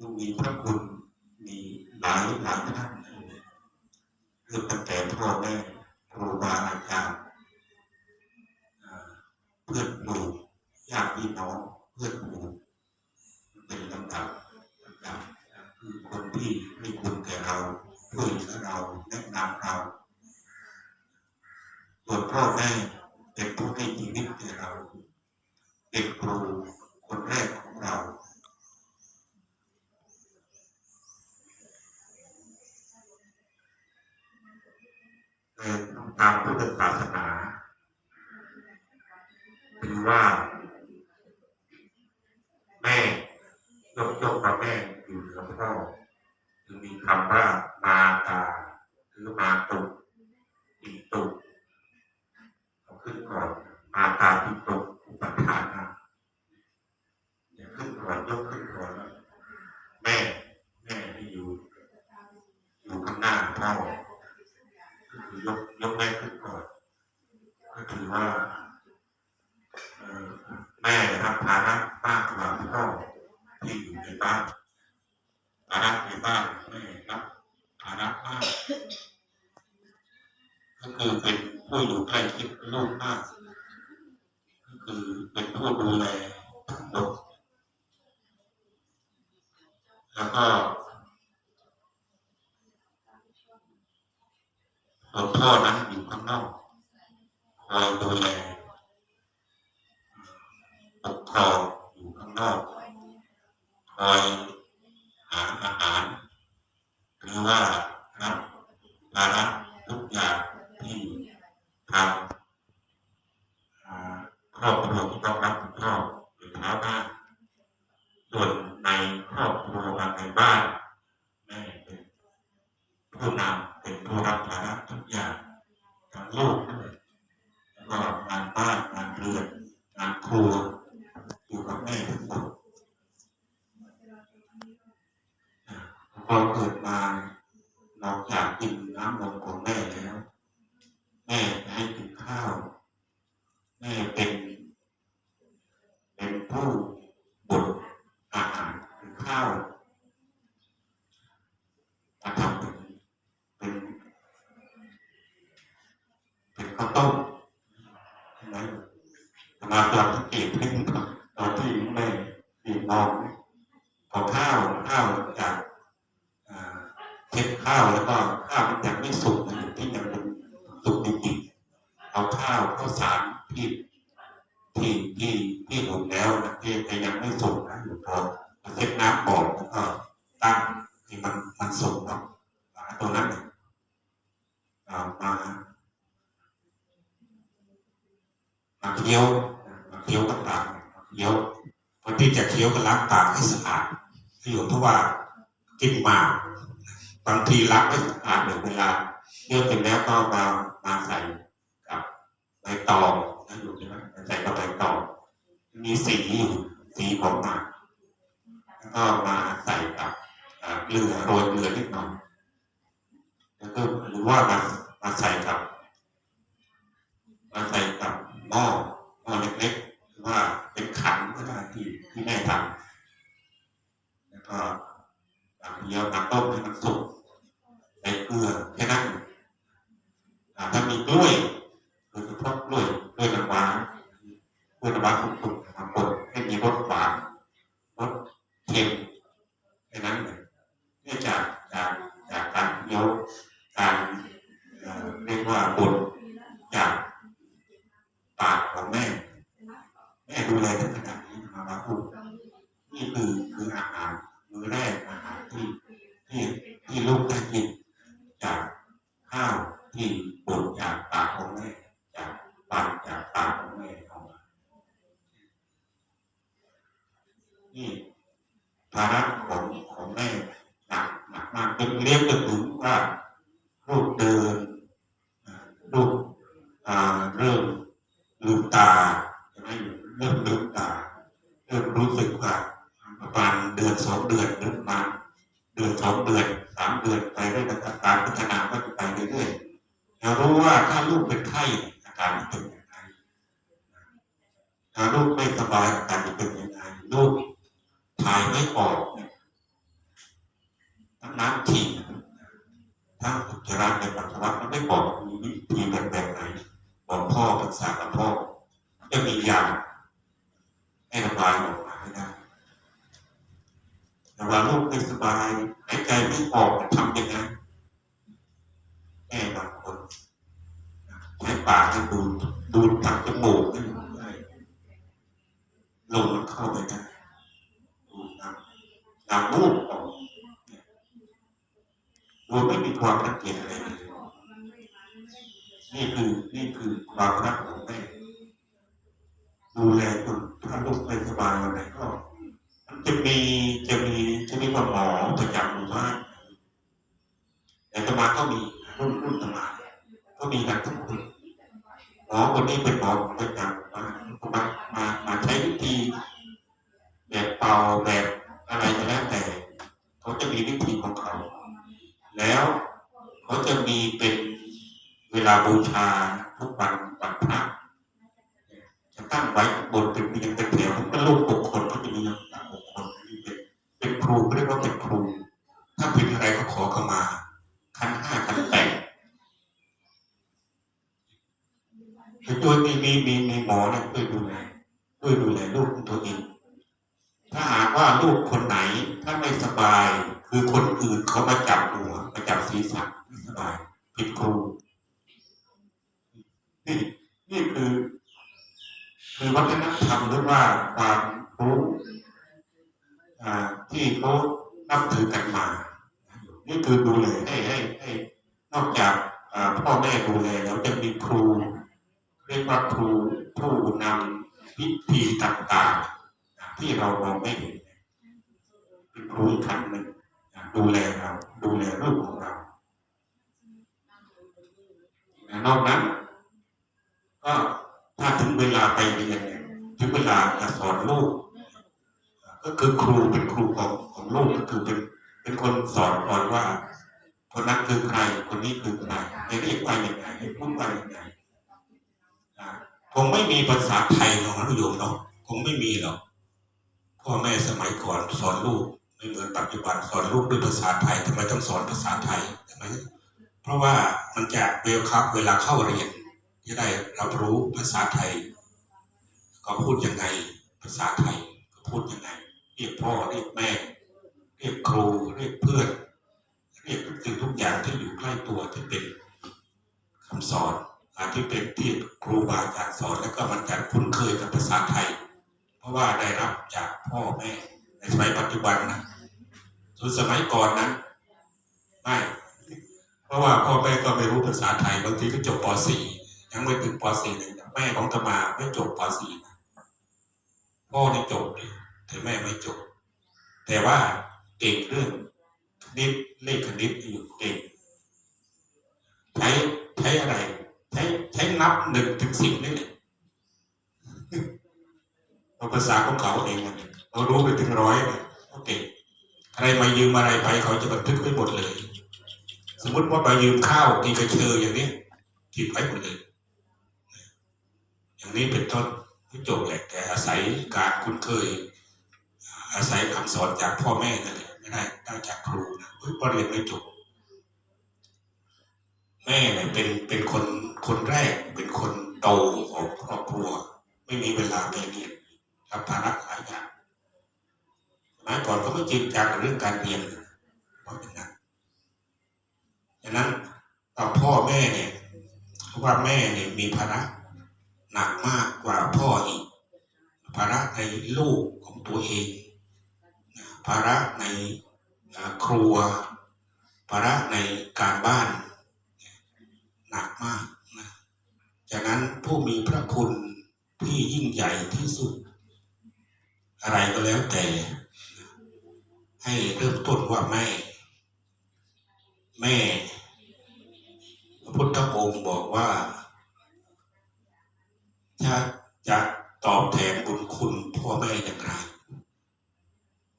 ลูมีพระคุณมีหลายหลายท่านเริ่มตั้งแต่พ่อแม่ครูบาอาจารย์เพื่อนหมู่ญาติพี่น้องเพื่อนหมู่เป็นลำดับลำดับคือคนที่ให้คุณแก่เราช่วยเหลือเราแนะนำเราส่วนพ่อแม่เป็นผู้ให้ชีวิตแก่เราเป็นครูคนแรกของเรา ในตามพุทธศาสนาถือว่า แม่ยกยกว่าแม่อยู่เหนือพ่อจึงมีคำว่ามาตาหรือมาตุอีตุเอาขึ้นก่อนมาตาอีตุอุปทานะอย่าขึ้นก่อนยกขึ้นก่อนแล้วแม่ แม่ที่อยู่ อยู่ข้างหน้าพ่อ ก็คือยกยกแม่ขึ้นก่อนก็ถือว่าเอ่อแม่รับภาระมากกว่าพ่อที่อยู่ในบ้านภาระในบ้านแม่รับภาระมาก ก็คือเป็นผู้อยู่ใกล้ชิดลูกมากก็คือเป็นผู้ดูแลทั้งหมดแล้วก็หลวงพ่อนั้นอยู่ข้างนอกคอยดูแลปกครองอยู่ข้างนอกคอยหาอาหารหรือว่ารับภาระทุกอย่าง ทางครอบครัวที่ต้องรับผิดชอบหรือท้าบ้านส่วนในครอบครัวภายในบ้านแม่เป็นผู้นำเป็นผู้รับภาระทุกอย่างทั้งลูกด้วยแล้วก็งานบ้านงานเรือนงานครัวอยู่กับแม่ทั้งหมดอ่าพอเกิดมาเราอยากกินน้ำนมของแม่แล้ว แม่ให้กินข้าวแม่เป็นเป็นผู้บุตรอาหารคือข้าวมาทำเป็นเป็นเป็นข้าวต้มใช่ไหมมาตอนที่เก็บขึ้นตอนที่แม่ดีนอนพอข้าวข้าวจากเช็ดข้าวแล้วก็ข้าวมันยังไม่สุกนะอยู่ที่ยังเป็น สุกดิบๆเอาข้าวข้าวสารที่ที่ที่ที่หุงแล้วนะที่ยังไม่สุกนะอยู่พอเช็ดน้ำก่อนแล้วก็ตั้งที่มันมันส่งเนาะอ่าตรงนั้นเอามามาเคี้ยวมาเคี้ยวกับปากมาเคี้ยวคนที่จะเคี้ยวก็ล้างปากให้สะอาดประโยชน์เพราะว่ากินหมาบางทีล้างไม่สะอาดเนี่ยเวลา เคี้ยวเสร็จแล้วก็มามาใส่กับใบตองนะอยู่ใช่ไหมใส่กับใบตองมีสีสีของหมากแล้วก็มาใส่กับเกลือโรยเกลือนิดหน่อยแล้วก็หรือว่ามามาใส่กับมาใส่กับหม้อหม้อเล็กๆหรือว่าเป็นขันก็ได้ที่ที่แม่ทำแล้วก็ตักเยียวตักต้มให้มันสุกใส่เกลือแค่นั้น ถ้ามีกล้วยโดยเฉพาะกล้วยกล้วยน้ำว้ากล้วยน้ำว้าสุกๆนะครับบดให้มีรสหวานรสเค็มแค่นั้นเนื่องจากจากจากการเคี้ยวการเรียกว่าบทจากปากของแม่แม่ดูแลถึงขนาดนี้มามาพูดนี่คือคืออาหารมื้อแรกอาหารที่ที่ที่ลูกได้กินจากข้าวที่ บดจากปากของแม่จากปากจากปากของแม่ออกมานี่ภาระของของแม่หนักหนักมากจนเรียกจนถึงว่าลูกเดินลูกเริ่มลืมตาใช่ไหมเริ่มลืมตาเริ่มรู้สึกว่าประมาณเดือนสองเดือนหรือประมาณเดือนสองเดือนสามเดือนไปเรื่อยๆการพัฒนาก็จะไปเรื่อยๆ เรารู้ว่าถ้าลูกเป็นไข้อาการเป็นยังไงถ้าลูกไม่สบายอาการเป็นยังไงลูกถ่ายไม่ออกทั้งน้ำฉี่ทั้งอุจจาระในปัสสาวะมันไม่บอกมีวิธีแบบแบบไหนบอกพ่อปรึกษากับพ่อจะมียาให้ระบายออกมาให้ได้แต่ว่าลูกไม่สบายหายใจไม่ออกทำยังไง ม่บางคนใช้ปากให้ดูดดูดทางจมูกให้ได้ลมมันเข้าไปได้ดูดน้ำน้ำมูกออกโดยไม่มีความรังเกียจอะไรเลยนี่คือนี่คือความรักของแม่ดูแลจนถ้าลูกไม่สบายวันไหนก็มันจะมีจะมีจะมีหมอประจำหมู่บ้านแต่ตมาก็มี รุ่นรุ่นตมาก็มีกันทุกคนหมอคนนี้เป็นหมอประจำมานก็มามามาใช้วิธีแบบเป่าแบบอะไรก็แล้วแต่ เขาจะมีวิธีของเขา แล้วเขาจะมีเป็นเวลาบูชาทุกวันวันพระจะตั้งไว้บนเป็นเรียงเป็นแถวเป็นรูปบุคคล หมอเนี่ยช่วยดูแลช่วยดูแลลูกของตัวเองถ้าหากว่าลูกคนไหนถ้าไม่สบาย คือคนอื่นเขามาจับหัวมาจับศีรษะไม่สบายผิดครูนี่นี่คือคือวัฒนธรรมหรือว่าความรู้ที่เขานับถือกันมา นี่คือดูแลให้ให้ให้นอกจากพ่อแม่ดูแลแล้วจะมีครู เรียกว่าครูผู้นำพิธีต่างๆ ที่เรามองไม่เห็นเป็นครูอีกท่านหนึ่งดูแลเราดูแลลูกของเรานอกนั้น ก็ถ้าถึงเวลาไปเรียนเนี่ยถึงเวลาจะสอนลูกก็คือครูเป็นครูของของลูกก็คือเป็นเป็นคนสอนก่อนว่าคนนั้นคือใคร คนนี้คือใครให้เรียกว่าอย่างไรให้พูดว่าอย่างไร คงไม่มีภาษาไทยหรอกนะโยมเนาะคงไม่มีหรอกพ่อแม่สมัยก่อนสอนลูกไม่เหมือนปัจจุบันสอนลูกด้วยภาษาไทยทำไมต้องสอนภาษาไทยทำไมเพราะว่ามันจะเวลคับเวลาเข้าเรียนจะได้รับรู้ภาษาไทย ก็พูดยังไงภาษาไทยก็พูดยังไงเรียกพ่อเรียกแม่ เรียกครู เรียกเพื่อน เรียกทุกสิ่งทุกอย่างที่อยู่ใกล้ตัวที่เป็นคำสอน ที่เป็นที่ครูบาอาจารย์สอนแล้วก็มันจะคุ้นเคยกับภาษาไทย เพราะว่าได้รับจากพ่อแม่ในสมัยปัจจุบันนะส่วนสมัยก่อนนั้นไม่เพราะว่าพ่อแม่ก็ไม่รู้ภาษาไทยบางทีก็จบป .4 ยังไม่ถึงป .4 เลยแม่ของตมาไม่จบป .4 นะพ่อได้จบแต่แม่ไม่จบ แต่ว่าเก่งเรื่องคณิตเลขคณิตอยู่เก่งใช้ใช้อะไร ใช้ใช้นับหนึ่งถึงสิบนี่แหละเอาภาษาของเขาเองเขารู้ไปถึงร้อยเลยเขาเก่งใครมายืมอะไรไปเขาจะบันทึกไว้หมดเลย สมมติว่าไปยืมข้าวกินกระเชออย่างนี้กินไว้หมดเลย อย่างนี้เป็นต้นไม่จบแหละแต่อาศัยการคุ้นเคย อาศัยคำสอนจากพ่อแม่นั่นแหละไม่ได้ได้จากครูนะเฮ้ยพอเรียนไม่จบ แม่เนี่ยเป็นเป็นคนคนแรก เป็นคนโตของครอบครัว ไม่มีเวลาไปเรียนรับภาระหลายอย่างสมัยก่อนก็ไม่จริงจังกับเรื่องการเรียนเพราะเป็นนั้นฉะนั้นต่อพ่อแม่เนี่ยเพราะว่าแม่เนี่ยมีภาระหนักมากกว่าพ่ออีก ภาระในลูกของตัวเองภาระในครัว ภาระในการบ้าน นักมากนะจากนั้นผู้มีพระคุณที่ยิ่งใหญ่ที่สุด อะไรก็แล้วแต่ ให้เริ่มต้นว่าแม่ แม่พระพุทธองค์บอกว่า ถ้าจะตอบแทนบุญคุณพ่อแม่อย่างไร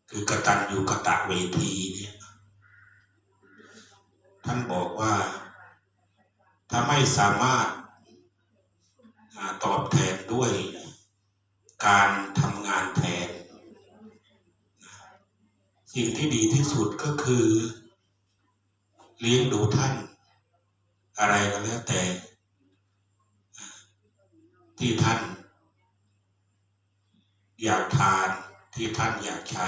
คือกตัญญูกะตะเวทีเนี่ย ท่านบอกว่า ถ้าไม่สามารถตอบแทนด้วยการทำงานแทน สิ่งที่ดีที่สุดก็คือ เลี้ยงดูท่าน อะไรก็แล้วแต่ ที่ท่าน อยากทานที่ท่านอยากใช้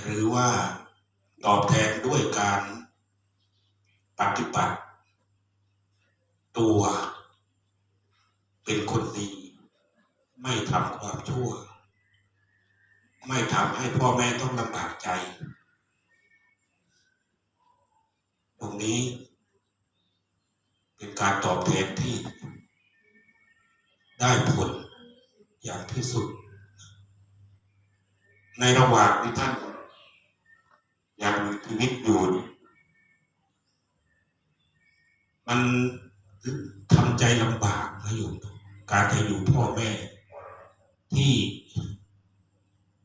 หรือว่าตอบแทนด้วยการปฏิบัติ ตัว เป็นคนดี ไม่ทำความชั่ว ไม่ทำให้พ่อแม่ต้องลำบากใจ ตรงนี้ เป็นการตอบแทนที่ ได้ผลอย่างที่สุด ในระหว่างที่ท่านยังมีชีวิตอยู่มัน ทำใจลำบากนะโยมการจะอยู่พ่อแม่ ที่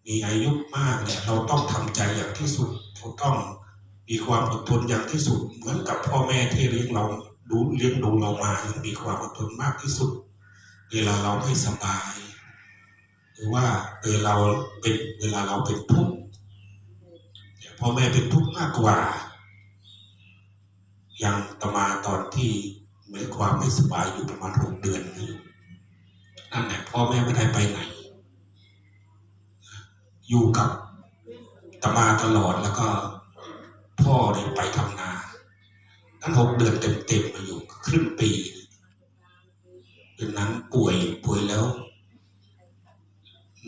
มีอายุมากเนี่ยเราต้องทำใจอย่างที่สุดเราต้องมีความอดทนอย่างที่สุด เหมือนกับพ่อแม่ที่เลี้ยงเราดูเลี้ยงดูเรามายังมีความอดทนมากที่สุด เวลาเราไม่สบาย หรือว่าเวลาเราเป็นเวลาเราเป็นทุกข์พ่อแม่เป็นทุกข์มากกว่า อย่างตมาตอนที่ มีความไม่สบายอยู่ประมาณหกเดือนนี่นั่นแหละพ่อแม่ไม่ได้ไปไหน อยู่กับตมาตลอดแล้วก็พ่อเนี่ยไปทำนาตั้งหกเดือนเต็มๆมาอยู่ครึ่งปีเป็นนั้นป่วยป่วยแล้ว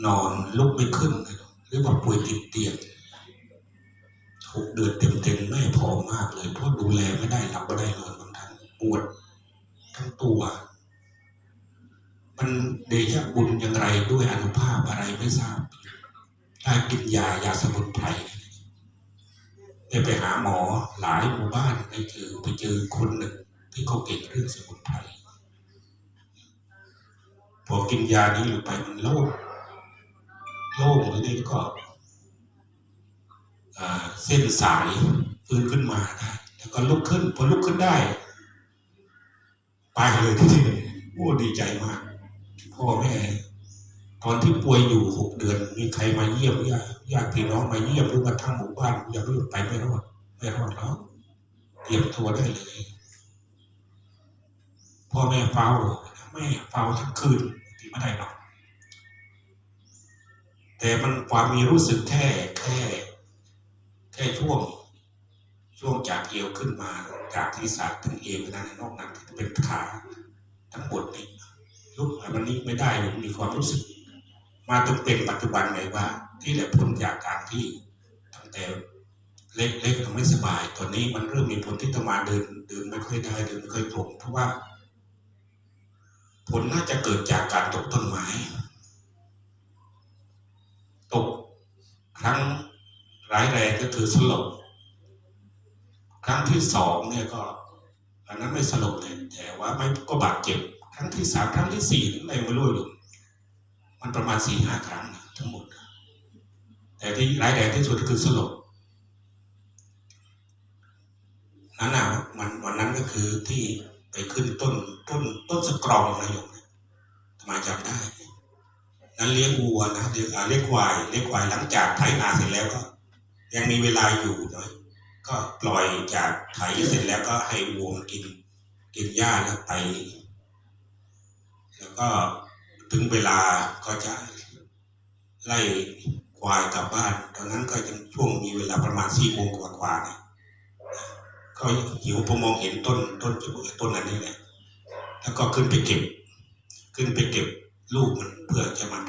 นอนลุกไม่ขึ้นหรือว่าป่วยติดเตียงหกเดือนเต็มๆแม่พอมากเลยเพราะดูแลไม่ได้หลับไม่ได้นอนบางท่านปวด ทั้งตัว มันเดชะบุญอย่างไรด้วยอนุภาพอะไรไม่ทราบได้กินยายาสมุนไพรได้ไปหาหมอหลายหมู่บ้านไปเจอไปเจอคนหนึ่งที่เขาเก่งเรื่องสมุนไพรพอกินยานี้ลงไปมันโล่งโล่งแล้วนี่ก็เส้นสายฟื้นขึ้นมาได้แล้วก็ลุกขึ้นพอลุกขึ้นได้ ไปเลยที่นี่โอ้ดีใจมากพ่อแม่ตอนที่ป่วยอยู่หกเดือน มีใครมาเยี่ยมญาติญาติพี่น้องมาเยี่ยมหรือมาทั้งหมู่บ้านอย่ารู้ไปไม่รอดไม่รอดแล้วเตรียมตัวได้เลยพ่อแม่เฝ้าแม่เฝ้าทั้งคืนที่ไม่ได้นอนแต่มันความมีรู้สึกแค่แค่ แค่ช่วง ช่วงจากเอวขึ้นมาจากที่สากถึงเอวนั้นนอกนั้นเป็นขาทั้งหมดนี่ลุกมาวันนี้ไม่ได้มีความรู้สึก มาจนเป็นปัจจุบันเลยว่า ที่แหละพ้นจากการที่ตั้งแต่เล็กๆยังไม่สบายตอนนี้มันเริ่มมีผลที่ต้องมาเดินเดินไม่ค่อยได้เดินไม่ค่อยตรงเพราะว่า ผลน่าจะเกิดจากการตกต้นไม้ตกครั้งร้ายแรงก็คือสลบ ครั้งที่สองเนี่ยก็อันนั้นไม่สลบเลยแต่ว่าไม่ก็บาดเจ็บครั้งที่สามครั้งที่สี่อะไรไม่รู้อยู่มันประมาณสี่ห้าครั้งทั้งหมด แต่ที่ร้ายแรงที่สุดคือสลบนั่นน่ะมันวันนั้นก็คือที่ไปขึ้นต้นต้นต้นสกรองนะโยมเนี่ยทำไมจำได้ นั้นเลี้ยงวัวนะเลี้ยงเลี้ยงควายเลี้ยงควายหลังจากไถนาเสร็จแล้วก็ ยังมีเวลาอยู่หน่อย ก็ปล่อยจากไถเสร็จแล้วก็ให้วัวมันกินกินหญ้าแล้วไป แล้วก็ถึงเวลาก็จะไล่ควายกลับบ้าน ตอนนั้นก็ยังช่วงมีเวลาประมาณสี่โมงกว่าๆเนี่ยก็หิวพอมองเห็นต้นต้นจุต้นนั้นนี่แหละแล้วก็ขึ้นไปเก็บ ขึ้นไปเก็บลูกมันเพื่อจะมา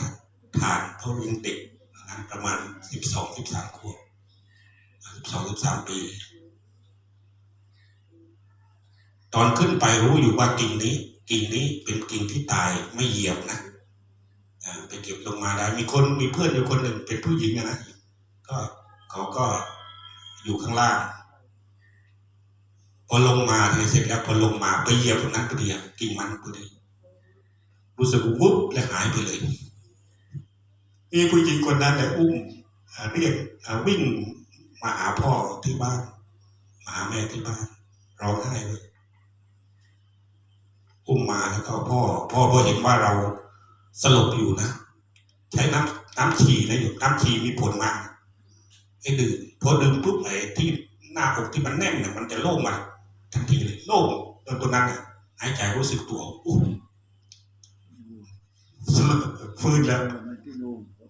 ทานเพราะยังเด็กนะประมาณสิบสองสิบสามขวบ สองสามปี ตอนขึ้นไปรู้อยู่ว่ากิ่งนี้ กิ่งนี้เป็นกิ่งที่ตายไม่เหยียบนะไปเก็บลงมาได้ มีคนมีเพื่อนอยู่คนหนึ่งเป็นผู้หญิงนะก็เขาก็อยู่ข้างล่าง พอลงมาเสร็จแล้วพอลงมาไปเหยียบตรงนั้นพอดีอะกิ่งมันพอดีรู้สึกวุบและหายไปเลยมีผู้หญิงคนนั้นแหละอุ้มเรียกวิ่ง มาหาพ่อที่บ้าน มาหาแม่ที่บ้านร้องไห้เลยอุ้มมาแล้วก็พ่อ พ่อพ่อเห็นว่าเราสลบอยู่นะ ใช้น้ำน้ำฉี่นะอยู่น้ำฉี่มีผลมากให้ดื่มพอดื่มปุ๊บไอ้ที่หน้าอกที่มันแน่นเนี่ยมันจะโล่งมาทันทีเลยโล่งจนตัวนั้นหายใจรู้สึกตัวอู้มฟื้นแล้ว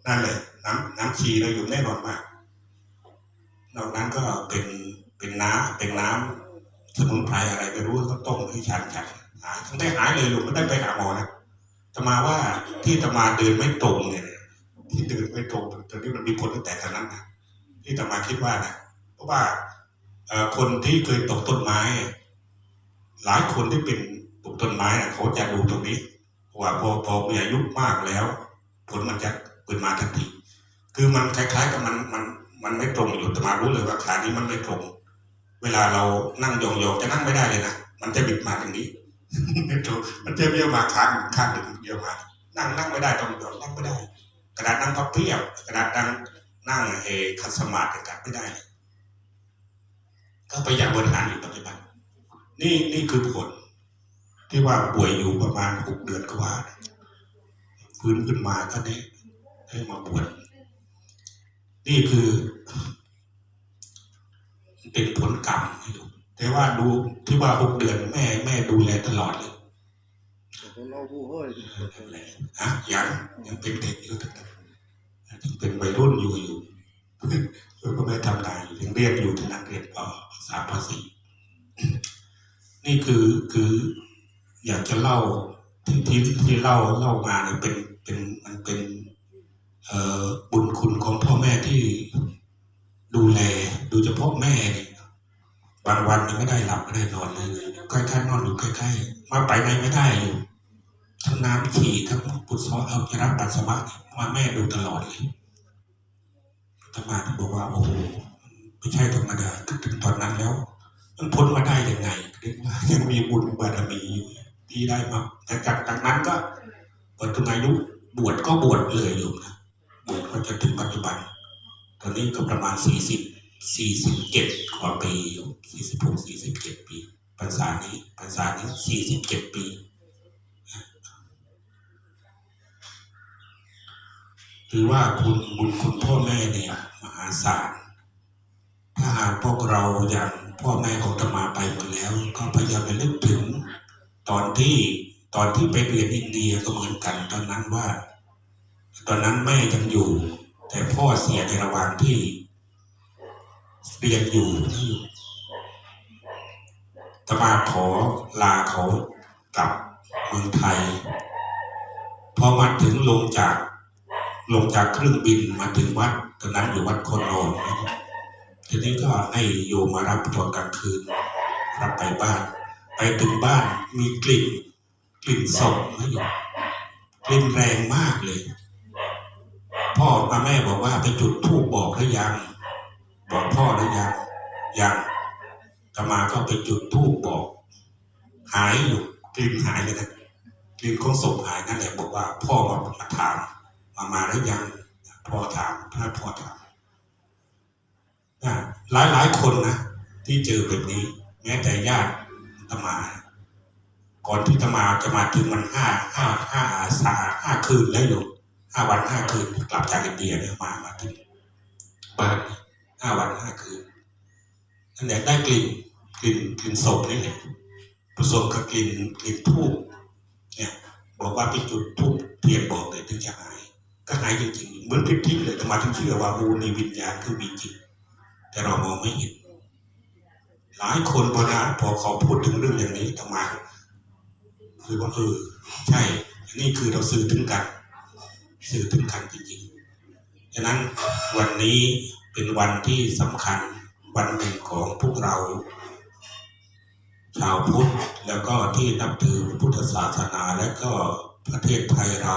นั่นเลยน้ำน้ำชีเราอยู่แน่นอนมาก นอกนั้นก็เป็นเป็นน้ำเป็นน้ำสมุนไพรอะไรไม่รู้ก็ต้มให้ฉันฉันหายทั้งได้หายเลยลูกไม่ได้ไปหาหมอนะตมาว่าที่ตมาเดินไม่ตรงเนี่ยที่เดินไม่ตรงตอนนี้มันมีผลตั้งแต่ตอนนั้นนะที่ตมาคิดว่านะเพราะว่าคนที่เคยตกต้นไม้ หลายคนที่เป็นปลูกต้นไม้นะเขาจะดูตรงนี้ว่าพอพอมีอายุมากแล้ว ผลมันจะเกิดมาทันทีคือมันคล้ายๆกับมันมัน มันไม่ตรงอยู่แต่มารู้เลยว่าขานี้มันไม่ตรง เวลาเรานั่งยองๆจะนั่งไม่ได้เลยนะมันจะบิดมาทางนี้ไม่ตรงมันจะเบี้ยวมาขางข้างหนึ่งเบี้ยวมา นั่งนั่งไม่ได้ต้องยองนั่งไม่ได้ กระดาษนั่งพับเพียบกระดาษนั่งนั่งเอคัดสมาธิกันไม่ได้ ก็พยายามบริหารอยู่ปัจจุบันนี่นี่คือผล ที่ว่าป่วยอยู่ประมาณหกเดือนกว่าฟื้นขึ้นมาก็ได้ได้มาบวชนี่คือ กรรมให้ดูแต่ว่าดูที่ว่าหกเดือนแม่แม่ดูแลตลอดเลยเราผู้ห้อยฮะยังยังเป็นเด็กอยู่ยังเป็นวัยรุ่นอยู่อยู่แล้วก็ไม่ทำงานอยู่ยังเรียนอยู่ที่นักเรียนปภาษาภาษีนี่คือคืออยากจะเล่าที่ที่ที่เล่าเล่ามาเนี่ยเป็นเป็นมันเป็นเอ่อบุญคุณของพ่อแม่ที่ดูแลโดยเฉพาะแม่เนี่ย บางวันยังไม่ได้หลับไม่ได้นอนเลยใกล้ๆนอนอยู่ใกล้ๆมาไปไหนไม่ได้อยู่ทั้งน้ำฉี่ทั้งปุสสาวะเอาจะรับปัสสาวะมาแม่ดูตลอดเลยธรรมาท่านบอกว่าโอ้โหไม่ใช่ธรรมดาถึงตอนนั้นแล้ว มันพ้นมาได้ยังไงเรียกว่ายังมีบุญบารมีที่ได้มาแต่จากจากนั้นก็พอถึงอายุบวชก็บวชเลยโยมนะบวชก็จะถึงปัจจุบัน ตอนนี้ก็ประมาณสี่สิบ สี่สิบเจ็ดกว่าปีอยู่สี่สิบหกสี่สิบเจ็ดปีพรรษานี้พรรษานี้สี่สิบเจ็ดปีถือว่าคุณบุญคุณพ่อแม่เนี่ยมหาศาลถ้าหากพวกเราอย่างพ่อแม่ของตมาไปหมดแล้ว ก็พยายามไปนึกถึง ตอนที่ตอนที่ไปเรียนอินเดียก็เหมือนกันตอนนั้นว่า ตอนนั้นแม่ยังอยู่ แต่พ่อเสียในระหว่างที่ เรียนอยู่ที่ตมาขอลาเขากลับเมืองไทย พอมาถึงลงจากลงจากเครื่องบินมาถึงวัดตอนนั้นอยู่วัดคนโนนนทีนี้ก็ให้โยมมารับตอนกลางคืน รับไปบ้าน ไปถึงบ้านมีกลิ่น กลิ่นศพนะโยมกลิ่นแรงมากเลย พ่อมาแม่บอกว่าไปจุดธูปบอกหรือยัง บอกพ่อหรือยังยังตมาก็ไปจุดธูปบอก หายอยู่กลิ่นหายเลยนะกลิ่นของศพหายนั่นแหละบอกว่าพ่อมามาถามมามาหรือยังพ่อถามถ้าพ่อถามหลายหลายคนนะที่เจอแบบนี้ แม้แต่ญาติตมา ก่อนที่ตมาจะมาถึงมันห้าห้าห้าสาห้าคืนแล้วอยู่ห้าวันห้าคืนกลับจากอินเดียเนี่ยมามาถึงบ้าน ห้าวันห้าคืนนั่นแหละได้กลิ่นกลิ่นกลิ่นศพนี่แหละผสมกับกลิ่นกลิ่นทูบเนี่ยบอกว่าไปจุดทูบเทียนบอกเลยถึงจะหายก็หายจริงๆเหมือนพลิกทิ้งเลยแต่มาถึงเชื่อว่าอูนี่วิญญาณคือมีจริงแต่เรามองไม่เห็น หลายคนพอนะพอเขาพูดถึงเรื่องอย่างนี้ทำไมคือว่าเออใช่อันนี้คือเราสื่อถึงกัน สื่อถึงกันจริงๆฉะนั้นวันนี้ เป็นวันที่สำคัญวันหนึ่งของพวกเรา ชาวพุทธแล้วก็ที่นับถือพุทธศาสนาและก็ประเทศไทยเรา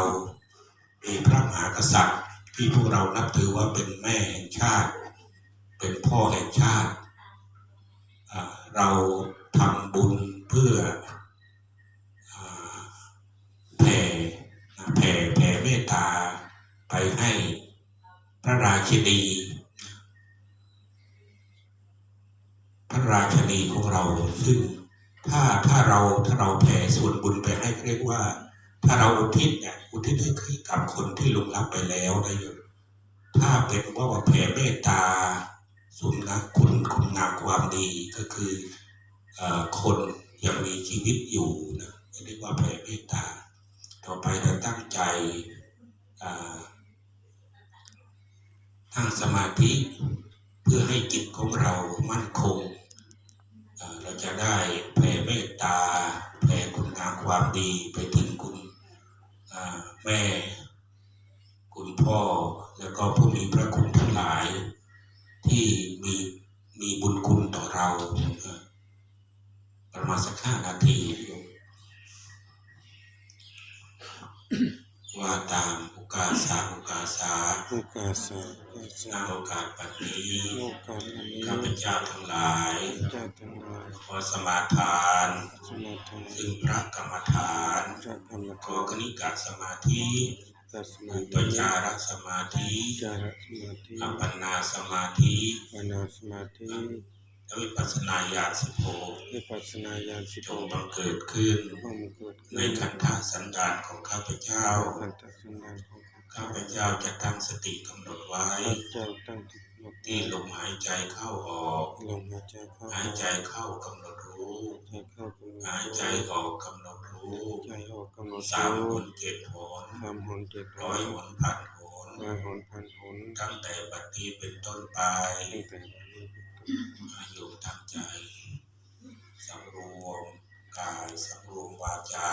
มีพระมหากษัตริย์ที่พวกเรานับถือว่าเป็นแม่แห่งชาติ เป็นพ่อแห่งชาติ เราทำบุญเพื่ออแผ่แผ่แผ่เมตตาไปให้พระราชินี พ ราชนีของเราซึ่งถ้าถ้าเราถ้าเราแผ่ส่วนบุญไปให้เรียกว่า ถ้าเราอุทิศเนี่ยอุทิศให้กับคนที่ลงรับไปแล้วได้ยู่ถ้าเป็นว่าแผ่เมตตาสมนักคุณคุณงามความดีก็คืออคนยังมีชีวิตอยู่นะเรียกว่าแผ่เมตตา ต่อไปเราตั้งใจอ่านั่งสมาธิเพื่อให้จิตของเรามั่นคง จะได้แผ่เมตตาแผ่คุณงามความดีไปถึงคุณอ่าแม่ คุณพ่อแล้วก็ผู้มีพระคุณทั้งหลาย ที่มีมีบุญคุณต่อเราเอ่อประมาณสักห้านาที ว่าตามโอกาสสาโอกาสสา โอกาสะ โอกาสะนาโอกาสปัจนี้โอกาสอันนี้ข้าพเจ้าทั้งหลายเจ้าทั้งหลายขอสมาทานสมาทาน ซึ่งพระกรรมฐานเจ้ากรรมขฐาอนคณิกะสมาธิกัสมาอุปธิจารสมาธิจารสมาธิอัปปนาสมาธิปนาสมาธิและวิปัสสนาญาณสิบหกวิปัสสนาญาณสิบจหงกบังเกิดขึ้นข้อมเกิดขึ้นในคันธสันดานของข้าพเจ้า ขันตสันดานของข้าข้าพเจ้าจะตั้งสติกำหนดไว้ข้าเจ้าตั้งจิตหมดที่ลมหายใจเข้าออกลมหายใจเข้าหายใจเข้ากำหนดรู้ใจเข้ากำหนดหายใจออกกำหนดรู้ใจออกกำหนดสามหรู้นเจ็ดหนสามหนเจ็ดหร้อยนหนพันหนร้อยหนพันหนตั้งแต่บัดนี้เป็นต้นไปตั้งแต่วันนี้เป็นต้นอายุตั้งใจสำรวมกายสำรวมวาจา